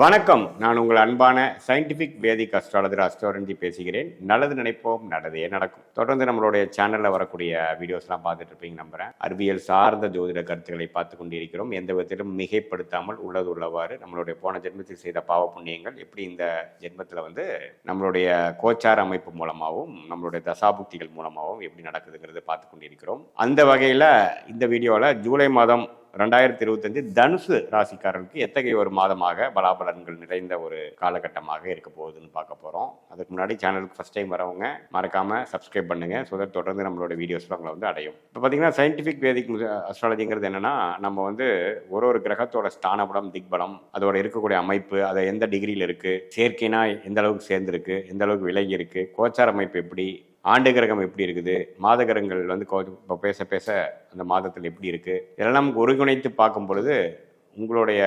வணக்கம். நான் உங்கள் அன்பான சயின்டிஃபிக் வேதிக் அஸ்ட்ராலஜர் அஸ்ட்ரோரஞ்சி பேசுகிறேன். நல்லது நினைப்போம் நல்லதே நடக்கும். தொடர்ந்து நம்மளுடைய சேனலில் வரக்கூடிய வீடியோஸ்லாம் பார்த்துட்டு இருப்பீங்க நம்புறேன். அறிவியல் சார்ந்த ஜோதிட கருத்துக்களை பார்த்து கொண்டிருக்கிறோம். எந்த விதத்திலும் மிகைப்படுத்தாமல் உள்ளது உள்ளவாறு நம்மளுடைய போன ஜென்மத்தில் செய்த பாவ புண்ணியங்கள் எப்படி இந்த ஜென்மத்தில் வந்து நம்மளுடைய கோச்சார அமைப்பு மூலமாகவும் நம்மளுடைய தசாபுக்திகள் மூலமாகவும் எப்படி நடக்குதுங்கிறது பார்த்து கொண்டிருக்கிறோம். அந்த வகையில் இந்த வீடியோவில் ஜூலை மாதம் ரெண்டாயிரத்தி இருபத்தஞ்சு தனுசு ராசிக்காரர்களுக்கு எத்தகைய ஒரு மாதமாக பலாபலன்கள் நிறைந்த ஒரு காலகட்டமாக இருக்க போகுதுன்னு பார்க்க போகிறோம் அதுக்கு முன்னாடி சேனலுக்கு ஃபஸ்ட் டைம் வரவங்க மறக்காமல் சப்ஸ்கிரைப் பண்ணுங்கள் ஸோ தட் தொடர்ந்து நம்மளோட வீடியோஸ்லாம் உங்களை வந்து அடையும். இப்போ பார்த்தீங்கன்னா சயின்டிஃபிக் வேதிக் அஸ்ட்ராலஜிங்கிறது என்னென்னா நம்ம வந்து ஒரு ஒரு கிரகத்தோட ஸ்தானபலம் திக்பலம் அதோட இருக்கக்கூடிய அமைப்பு அதை எந்த டிகிரியில் இருக்குது செயற்கைனா எந்த அளவுக்கு சேர்ந்துருக்கு எந்த அளவுக்கு விலகி இருக்குது கோச்சார அமைப்பு எப்படி ஆண்டு கிரகம் எப்படி இருக்குது? மாத கிரகங்கள் வந்து கோ- இப்போ பேச பேச அந்த மாதத்தில் எப்படி இருக்குது இதெல்லாம் நமக்கு ஒருங்கிணைத்து பார்க்கும் பொழுது உங்களுடைய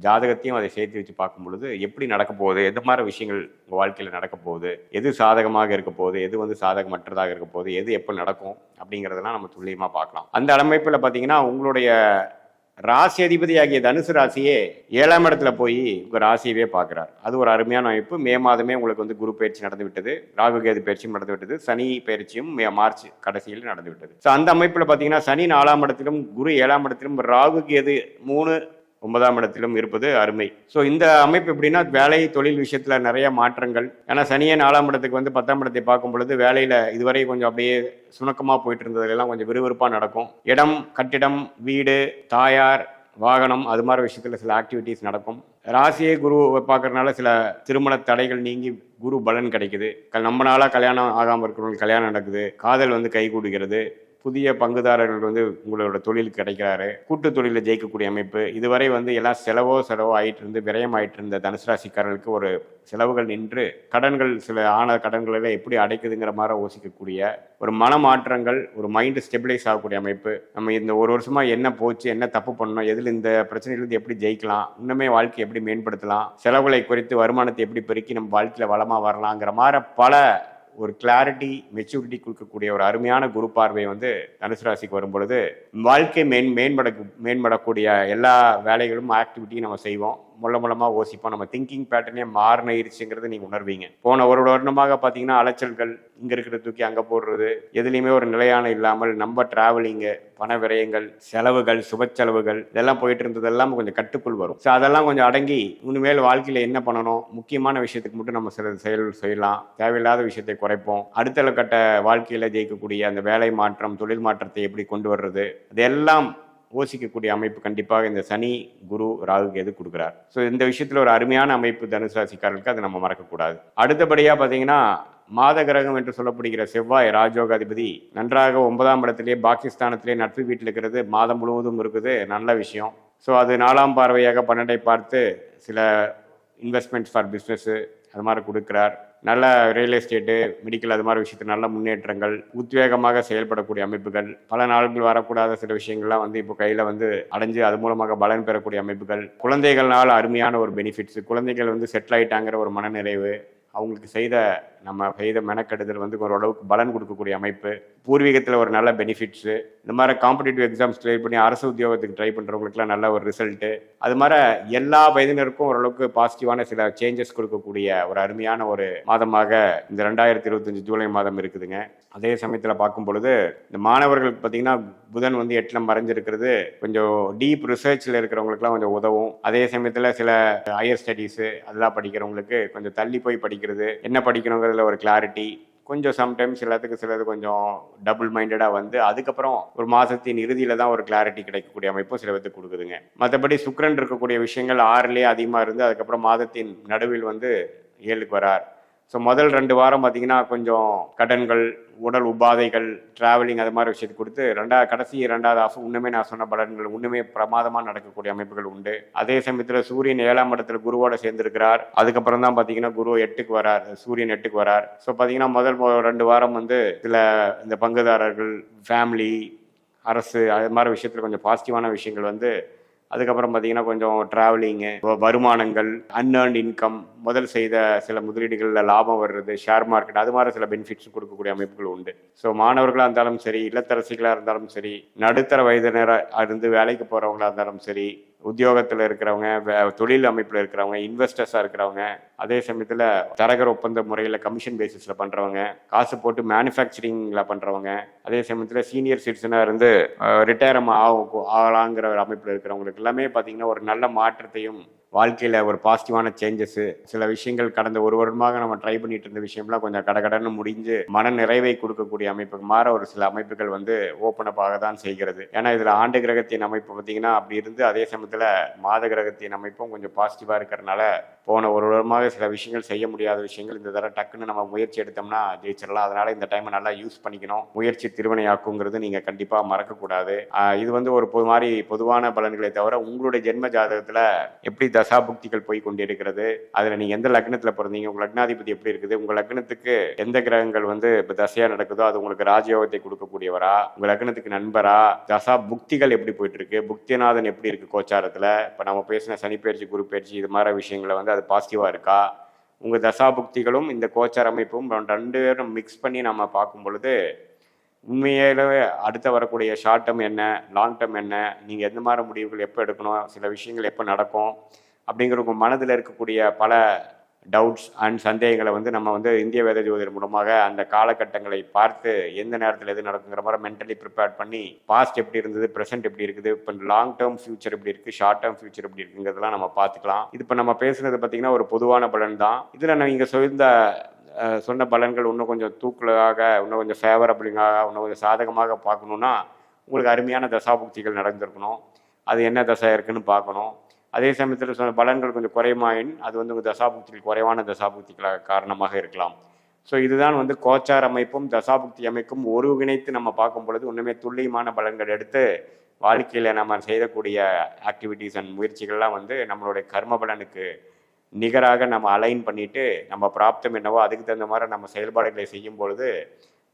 ஜாதகத்தையும் அதை சேர்த்து வச்சு பார்க்கும் பொழுது எப்படி நடக்க போகுது? எது மாதிரி விஷயங்கள் உங்கள் வாழ்க்கையில் நடக்க போகுது? எது சாதகமாக இருக்க போகுது? எது வந்து சாதகமற்றதாக இருக்க போகுது? எது எப்போ நடக்கும்? அப்படிங்கிறதெல்லாம் நம்ம துல்லியமாக பார்க்கலாம். அந்த அமைப்பில் பார்த்தீங்கன்னா உங்களுடைய ராசி அதிபதியாகிய தனுசு ராசியே ஏழாம் இடத்துல போய் உங்கள் ராசியவே பார்க்குறார். அது ஒரு அருமையான அமைப்பு. மே மாதமே உங்களுக்கு வந்து குரு பயிற்சி நடந்து விட்டது. ராகு கேது பயிற்சியும் நடந்து விட்டது. சனி பயிற்சியும் மே மார்ச் கடைசியில் நடந்து விட்டது. ஸோ அந்த அமைப்பில் பார்த்தீங்கன்னா சனி நாலாம் இடத்திலும் குரு ஏழாம் இடத்திலும் ராகு கேது மூணு ஒன்பதாம் இடத்திலும் இருப்பது அருமை. ஸோ இந்த அமைப்பு எப்படின்னா வேலை தொழில் விஷயத்தில் நிறைய மாற்றங்கள். ஏன்னா சனியே நாலாம் இடத்துக்கு வந்து பத்தாம் இடத்தை பார்க்கும் பொழுது வேலையில் இதுவரை கொஞ்சம் அப்படியே சுணக்கமாக போயிட்டு இருந்ததுலாம் கொஞ்சம் விறுவிறுப்பாக நடக்கும். இடம் கட்டிடம் வீடு தாயார் வாகனம் அது மாதிரி விஷயத்தில் சில ஆக்டிவிட்டீஸ் நடக்கும். ராசியே குரு பார்க்கறதுனால சில திருமண தடைகள் நீங்கி குரு பலன் கிடைக்குது. நம்ம நாளாக கல்யாணம் ஆகாமல் இருக்கிறவங்களுக்கு கல்யாணம் நடக்குது. காதல் வந்து கை கூடுகிறது. புதிய பங்குதாரர்கள் வந்து உங்களோட தொழில் கிடைக்கிறாரு. கூட்டு தொழிலில் ஜெயிக்கக்கூடிய அமைப்பு. இதுவரை வந்து எல்லாம் செலவோ செலவோ ஆயிட்டு இருந்து விரயம் ஆயிட்டு இருந்த தனுசு ராசிக்காரர்களுக்கு ஒரு செலவுகள் நின்று கடன்கள் சில ஆன கடன்களை எப்படி அடைக்குதுங்கிற மாதிரி யோசிக்கக்கூடிய ஒரு மனமாற்றங்கள் ஒரு மைண்டு ஸ்டெபிலைஸ் ஆகக்கூடிய அமைப்பு. நம்ம இந்த ஒரு வருஷமா என்ன போச்சு என்ன தப்பு பண்ணோம் எதில் இந்த பிரச்சனையிலிருந்து எப்படி ஜெயிக்கலாம் இன்னுமே வாழ்க்கையை எப்படி மேம்படுத்தலாம் செலவுகளை குறைத்து வருமானத்தை எப்படி பெருக்கி நம்ம வாழ்க்கையில் வளமாக வரலாங்கிற மாதிரி பல ஒரு கிளாரிட்டி மெச்சூரிட்டி கொடுக்கக்கூடிய ஒரு அருமையான குரு பார்வை வந்து தனுசு ராசிக்கு வரும் பொழுது வாழ்க்கை மேன் மேம்பட மேம்படக்கூடிய எல்லா வேலைகளும் ஆக்டிவிட்டியும் நம்ம செய்வோம். முள்ள மூலமாக யோசிப்போம். நம்ம திங்கிங் பேட்டர்னே மாறினிருச்சுங்கிறத நீங்கள் உணர்வீங்க. போன ஒரு வருடமாக பார்த்தீங்கன்னா அலைச்சல்கள் இங்கே இருக்கிற தூக்கி அங்கே போடுறது எதுலேயுமே ஒரு நிலையான இல்லாமல் நம்ம டிராவலிங்கு பண விரயங்கள் செலவுகள் சுப செலவுகள் இதெல்லாம் போயிட்டு இருந்ததெல்லாம் கொஞ்சம் கட்டுக்குள் வரும். ஸோ அதெல்லாம் கொஞ்சம் அடங்கி இனிமேல் வாழ்க்கையில் என்ன பண்ணணும்? முக்கியமான விஷயத்துக்கு மட்டும் நம்ம சில செயல் செய்யலாம். தேவையில்லாத விஷயத்தை குறைப்போம். அடுத்த கட்ட வாழ்க்கையில் ஜெயிக்கக்கூடிய அந்த வேலை மாற்றம் தொழில் மாற்றத்தை எப்படி கொண்டு வர்றது அதெல்லாம் யோசிக்கக்கூடிய அமைப்பு கண்டிப்பாக இந்த சனி குரு ராகு கேது கொடுக்குறார். ஸோ இந்த விஷயத்தில் ஒரு அருமையான அமைப்பு தனுசு ராசிக்காரர்களுக்கு அதை நம்ம மறக்கக்கூடாது. அடுத்தபடியாக பார்த்தீங்கன்னா மாத கிரகம் என்று சொல்லப்படுகிற செவ்வாய் ராஜோகாதிபதி நன்றாக ஒன்பதாம் இடத்திலே பாகிஸ்தானத்திலே நட்பு வீட்டில் இருக்கிறது. மாதம் முழுவதும் இருக்குது. நல்ல விஷயம். ஸோ அது நாலாம் பார்வையாக பன்னெண்டை பார்த்து சில இன்வெஸ்ட்மெண்ட்ஸ் ஃபார் பிஸ்னஸ்ஸு அது மாதிரி கொடுக்குறார். நல்ல ரியல் எஸ்டேட்டு மெடிக்கல் அது மாதிரி விஷயத்தில் நல்ல முன்னேற்றங்கள் உத்வேகமாக செயல்படக்கூடிய அமைப்புகள் பல நாள்கள் வரக்கூடாத சில விஷயங்கள்லாம் வந்து இப்போ கையில் வந்து அடைஞ்சு அது மூலமாக பலன் பெறக்கூடிய அமைப்புகள் குழந்தைகள்னால அருமையான ஒரு பெனிஃபிட்ஸ் குழந்தைகள் வந்து செட்டில் ஆகிட்டாங்கிற ஒரு மனநிறைவு அவங்களுக்கு செய்த நம்ம செய்த மெனக்கெடுதல் வந்து ஓரளவுக்கு பலன் கொடுக்கக்கூடிய அமைப்பு பூர்வீகத்தில் ஒரு நல்ல பெனிஃபிட்ஸு இந்த மாதிரி காம்படிட்டிவ் எக்ஸாம்ஸ் ட்ரை பண்ணி அரசு உத்தியோகத்துக்கு ட்ரை பண்ணுறவங்களுக்குலாம் நல்ல ஒரு ரிசல்ட்டு அது மாதிரி எல்லா வயதினருக்கும் ஓரளவுக்கு பாசிட்டிவான சில சேஞ்சஸ் கொடுக்கக்கூடிய ஒரு அருமையான ஒரு மாதமாக இந்த ரெண்டாயிரத்தி இருபத்தஞ்சு ஜூலை மாதம் இருக்குதுங்க. அதே சமயத்தில் பார்க்கும் பொழுது இந்த மாணவர்களுக்கு பார்த்தீங்கன்னா புதன் வந்து எட்டில் மறைஞ்சிருக்கிறது. கொஞ்சம் டீப் ரிசர்ச்சில் இருக்கிறவங்களுக்குலாம் கொஞ்சம் உதவும். அதே சமயத்தில் சில ஹையர் ஸ்டடீஸு அதெல்லாம் படிக்கிறவங்களுக்கு கொஞ்சம் தள்ளி போய் படிக்கிறது. என்ன படிக்கணுங்கிறது படிக்கணுங்கிறதுல ஒரு கிளாரிட்டி கொஞ்சம் சம்டைம்ஸ் எல்லாத்துக்கும் சிலது கொஞ்சம் டபுள் மைண்டடாக வந்து அதுக்கப்புறம் ஒரு மாதத்தின் இறுதியில் தான் ஒரு கிளாரிட்டி கிடைக்கக்கூடிய அமைப்பும் சில பேத்துக்கு கொடுக்குதுங்க. மற்றபடி சுக்கரன் இருக்கக்கூடிய விஷயங்கள் ஆறுலேயே அதிகமாக இருந்து அதுக்கப்புறம் மாதத்தின் நடுவில் வந்து ஏழுக்கு வரார். ஸோ முதல் ரெண்டு வாரம் பார்த்தீங்கன்னா கொஞ்சம் கடன்கள் உடல் உபாதைகள் ட்ராவலிங் அது மாதிரி விஷயத்தை கொடுத்து ரெண்டாவது கடைசி ரெண்டாவது ஆஃப் இன்னுமே நான் சொன்ன பலன்கள் இன்னுமே பிரமாதமாக நடக்கக்கூடிய அமைப்புகள் உண்டு. அதே சமயத்தில் சூரியன் ஏழாம் இடத்துல குருவோட சேர்ந்திருக்கிறார். அதுக்கப்புறம் தான் பார்த்தீங்கன்னா குரு எட்டுக்கு வரார் சூரியன் எட்டுக்கு வரார். ஸோ பார்த்தீங்கன்னா முதல் ரெண்டு வாரம் வந்து சில இந்த பங்குதாரர்கள் ஃபேமிலி அரசு அது மாதிரி விஷயத்தில் கொஞ்சம் பாசிட்டிவான விஷயங்கள் வந்து அதுக்கப்புறம் பார்த்தீங்கன்னா கொஞ்சம் ட்ராவலிங்கு வருமானங்கள் அன்ஏர்ன்ட் இன்கம் முதல் செய்த சில முதலீடுகளில் லாபம் வர்றது ஷேர் மார்க்கெட் அது மாதிரி சில பெனிஃபிட்ஸ் கொடுக்கக்கூடிய அமைப்புகள் உண்டு. ஸோ மாணவர்களாக இருந்தாலும் சரி இல்லத்தரசிகளாக இருந்தாலும் சரி நடுத்தர வயதினராக இருந்து வேலைக்கு போகிறவங்களாக இருந்தாலும் சரி உத்தியோகத்தில் இருக்கிறவங்க வே- தொழில் அமைப்பில் இருக்கிறவங்க இன்வெஸ்டர்ஸாக இருக்கிறவங்க அதே சமயத்தில் தரகர் ஒப்பந்த முறையில் கமிஷன் பேசிஸில் பண்ணுறவங்க காசு போட்டு மேனுஃபேக்சரிங்கில் பண்ணுறவங்க அதே சமயத்தில் சீனியர் சிட்டிசனாக இருந்து ரிட்டையர் ஆகலாங்கிற ஒரு அமைப்பில் இருக்கிறவங்களுக்கு எல்லாமே பார்த்தீங்கன்னா ஒரு நல்ல மாற்றத்தையும் வாழ்க்கையில் ஒரு பாசிட்டிவான சேஞ்சஸு சில விஷயங்கள் கடந்த ஒரு வருடமாக நம்ம ட்ரை பண்ணிட்டு இருந்த விஷயம்லாம் கொஞ்சம் கடகடன்னு முடிஞ்சு மன நிறைவை கொடுக்கக்கூடிய அமைப்புக்கு மாற ஒரு சில அமைப்புகள் வந்து ஓப்பன் அப் ஆக தான் செய்கிறது. ஏன்னா இதில் ஆண்டு கிரகத்தின் அமைப்பு பார்த்தீங்கன்னா அப்படி இருந்து அதே சமயத்தில் மாத கிரகத்தின் அமைப்பும் கொஞ்சம் பாசிட்டிவாக இருக்கிறனால போன ஒரு வருடமாக சில விஷயங்கள் செய்ய முடியாத விஷயங்கள் இந்த தடவை டக்குன்னு நம்ம முயற்சி எடுத்தோம்னா ஜெயிச்சிடலாம். அதனால இந்த டைமை நல்லா யூஸ் பண்ணிக்கணும். முயற்சி திருவினையாக்குங்கிறது நீங்கள் கண்டிப்பாக மறக்கக்கூடாது. இது வந்து ஒரு பொது மாதிரி பொதுவான பலன்களை தவிர உங்களுடைய ஜென்ம ஜாதகத்தில் எப்படி தசாபுக்திகள் போய் கொண்டிருக்கிறது. அதில் நீங்கள் எந்த லக்னத்தில் பிறந்தீங்க? உங்கள் லக்னாதிபதி எப்படி இருக்குது? உங்கள் லக்னத்துக்கு எந்த கிரகங்கள் வந்து இப்போ தசையாக நடக்குதோ அது உங்களுக்கு ராஜயோகத்தை கொடுக்கக்கூடியவரா? உங்கள் லக்னத்துக்கு நண்பரா? தசா புக்திகள் எப்படி போயிட்டு இருக்கு புக்திநாதன் எப்படி இருக்கு கோச்சாரத்தில்? இப்போ நம்ம பேசின சனிப்பெயர்ச்சி குரு பயிற்சி இது மாதிரி விஷயங்களை வந்து அது பாசிட்டிவாக இருக்கா? உங்கள் தசாபுக்திகளும் இந்த கோச்சார அமைப்பும் ரெண்டு பேரும் மிக்ஸ் பண்ணி நம்ம பார்க்கும் பொழுது உண்மையிலே அடுத்து வரக்கூடிய ஷார்ட் டேர்ம் என்ன லாங் டேர்ம் என்ன நீங்கள் எந்த மாதிரி முடிவுகள் எப்போ எடுக்கணும் சில விஷயங்கள் எப்போ நடக்கும் அப்படிங்கிற உங்கள் மனதில் இருக்கக்கூடிய பல டவுட்ஸ் அண்ட் சந்தேகங்களை வந்து நம்ம வந்து இந்திய வேத ஜோதிடர் மூலமாக அந்த காலகட்டங்களை பார்த்து எந்த நேரத்தில் எது நடக்குங்கிற மாதிரி மென்டலி ப்ரிப்பேர் பண்ணி பாஸ்ட் எப்படி இருந்தது ப்ரெசென்ட் எப்படி இருக்குது இப்போ லாங் டேர்ம் ஃபியூச்சர் எப்படி இருக்குது ஷார்ட் டேர்ம் ஃபியூச்சர் எப்படி இருக்குங்கிறதெல்லாம் நம்ம பார்த்துக்கலாம். இது இப்போ நம்ம பேசுனது பார்த்தீங்கன்னா ஒரு பொதுவான பலன் தான். இதில் நீங்கள் சொல்ந்த சொன்ன பலன்கள் இன்னும் கொஞ்சம் தூக்கலாக இன்னும் கொஞ்சம் ஃபேவரபிளாக இன்னும் கொஞ்சம் சாதகமாக பார்க்கணுன்னா உங்களுக்கு அருமையான தசாபுக்திகள் நடந்திருக்கணும். அது என்ன தசை இருக்குன்னு பார்க்கணும். அதே சமயத்தில் சொன்ன பலன்கள் கொஞ்சம் குறைமாயின் அது வந்து உங்கள் தசாபுக்திகள் குறைவான தசாபுக்திகளாக காரணமாக இருக்கலாம். ஸோ இதுதான் வந்து கோச்சார் அமைப்பும் தசாபுக்தி அமைப்பும் ஒருங்கிணைத்து நம்ம பார்க்கும் பொழுது ஒன்றுமே துல்லியமான பலன்கள் எடுத்து வாழ்க்கையில் நம்ம செய்யக்கூடிய ஆக்டிவிட்டீஸ் அண்ட் முயற்சிகள்லாம் வந்து நம்மளுடைய கர்ம பலனுக்கு நிகராக நம்ம அலைன் பண்ணிட்டு நம்ம பிராப்தம் என்னவோ அதுக்கு தகுந்த மாதிரி நம்ம செயல்பாடுகளை செய்யும் பொழுது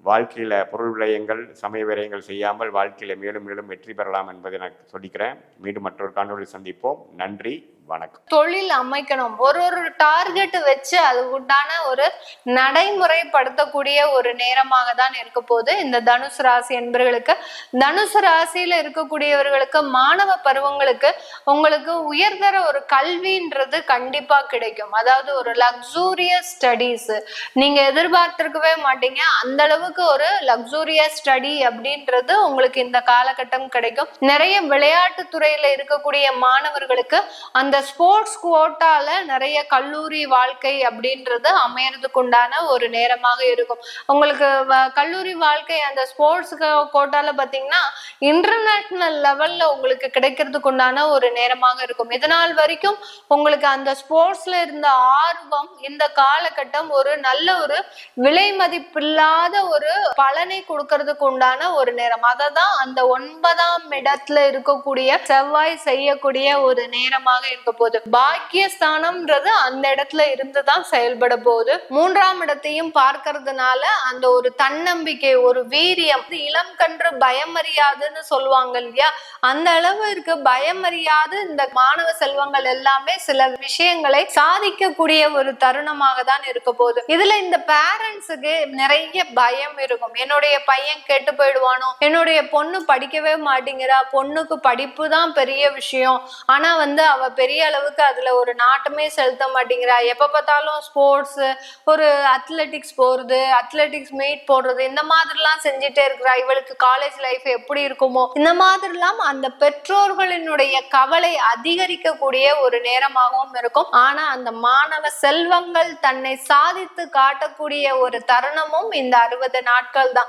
வாழ்க்கையில் பொருள் விளையங்கள் சமய விரயங்கள் செய்யாமல் வாழ்க்கையில் மேலும் மேலும் வெற்றி பெறலாம் என்பதை நான் சொல்லிக்கிறேன். மீண்டும் மற்றொரு காணொலி சந்திப்போம். நன்றி. வணக்கம். தொழில் அமைக்கணும். ஒரு ஒரு டார்கெட் வச்சு அது உண்டான ஒரு நடைமுறைப்படுத்தக்கூடிய ஒரு நேரமாக தான் இருக்க போது இந்த தனுசு ராசி என்பவர்களுக்கு தனுசு ராசியில இருக்கக்கூடியவர்களுக்கு மாணவ பருவங்களுக்கு உங்களுக்கு உயர்தர ஒரு கல்வின்றது கண்டிப்பா கிடைக்கும். அதாவது ஒரு லக்ஸூரியஸ் ஸ்டடீஸ் நீங்க எதிர்பார்த்திருக்கவே மாட்டீங்க. அந்த அளவுக்கு ஒரு லக்ஸூரியஸ் ஸ்டடி அப்படின்றது உங்களுக்கு இந்த காலகட்டம் கிடைக்கும். நிறைய விளையாட்டு துறையில இருக்கக்கூடிய மாணவர்களுக்கு அந்த ஸ்போர்ட்ஸ் கோட்டால நிறைய கல்லூரி வாழ்க்கை அப்படின்றது அமையறதுக்கு உண்டான ஒரு நேரமாக இருக்கும். உங்களுக்கு வ- கல்லூரி வாழ்க்கை அந்த ஸ்போர்ட்ஸ் கோட்டால பாத்தீங்கன்னா இன்டர்நேஷனல் லெவல்ல உங்களுக்கு கிடைக்கிறதுக்கு உண்டான ஒரு நேரமாக இருக்கும். இதனால் வரைக்கும் உங்களுக்கு அந்த ஸ்போர்ட்ஸ்ல இருந்த ஆர்வம் இந்த காலகட்டம் ஒரு நல்ல ஒரு விலை மதிப்பில்லாத ஒரு பலனை கொடுக்கறதுக்கு உண்டான ஒரு நேரம். அதை தான் அந்த ஒன்பதாம் இடத்துல இருக்கக்கூடிய செவ்வாய் செய்யக்கூடிய ஒரு நேரமாக இருக்கும். இருக்க போகுது. பாக்கியஸ்தானம்ன்றது அந்த இடத்துல இருந்து தான் செயல்பட போகுது. மூன்றாம் இடத்தையும் பார்க்கறதுனால அந்த ஒரு தன்னம்பிக்கை ஒரு வீரியம் இளம் கன்று பயமறியாதுன்னு சொல்லுவாங்க இல்லையா? அந்த அளவு இருக்கு பயமறியாது இந்த மாணவ செல்வங்கள் எல்லாமே சில விஷயங்களை சாதிக்கக்கூடிய ஒரு தருணமாக தான் இருக்க போகுது. இதுல இந்த பேரண்ட்ஸுக்கு நிறைய பயம் இருக்கும். என்னுடைய பையன் கெட்டு போயிடுவானோ? என்னுடைய பொண்ணு படிக்கவே மாட்டேங்கிறா. பொண்ணுக்கு படிப்பு தான் பெரிய விஷயம். ஆனா வந்து அவ பெரிய பெரிய அளவுக்கு அதுல ஒரு நாட்டமே செலுத்த மாட்டேங்கிறா. எப்ப பார்த்தாலும் ஸ்போர்ட்ஸ் ஒரு அத்லெட்டிக்ஸ் போறது அத்லெட்டிக்ஸ் மீட் போடுறது இந்த மாதிரிலாம் செஞ்சுட்டே இருக்கிறா. இவளுக்கு காலேஜ் லைஃப் எப்படி இருக்குமோ. இந்த மாதிரிலாம் அந்த பெற்றோர்களினுடைய கவலை அதிகரிக்கக்கூடிய ஒரு நேரமாகவும் இருக்கும். ஆனா அந்த மாணவ செல்வங்கள் தன்னை சாதித்து காட்டக்கூடிய ஒரு தருணமும் இந்த அறுபது நாட்கள் தான்